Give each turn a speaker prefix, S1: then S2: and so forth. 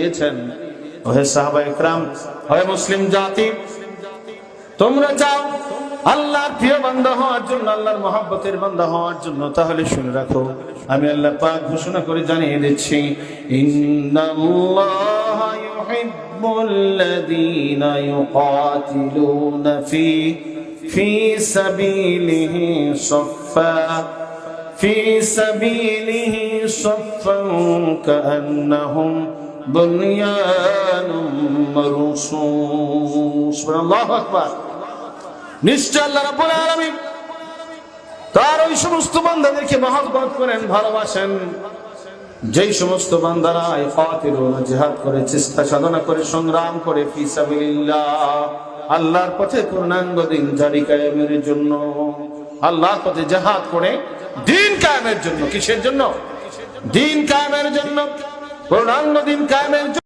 S1: দিয়েছেন। ওহে সাহাবা ইকরাম হয় মুসলিম জাতি, তোমরা যাও আল্লাহর প্রিয় হওয়ার জন্য, আল্লাহর মহাব্বতের হওয়ার জন্য, তাহলে শুনে রাখো। আমি আল্লাহ পাক ঘোষণা করে জানিয়ে দিচ্ছি, ইন্নাল্লাহ ফি নিশ্চয় তার ওই সমস্ত বান্ধাদেরকে মহব্বত করেন, ভালোবাসেন। যেই সমস্ত বান্ধারা ফাতির করে, চেষ্টা সাধনা করে, সংগ্রাম করে ফিসাবিল্লাহ আল্লাহর পথে পূর্ণাঙ্গ দিন জারি কায়েমের জন্য, আল্লাহর পথে জাহাদ করে, দিন কায়েমের জন্য, কিসের জন্য? দিন কায়ামের জন্য। পূর্ণাঙ্গ দিন কায়েমের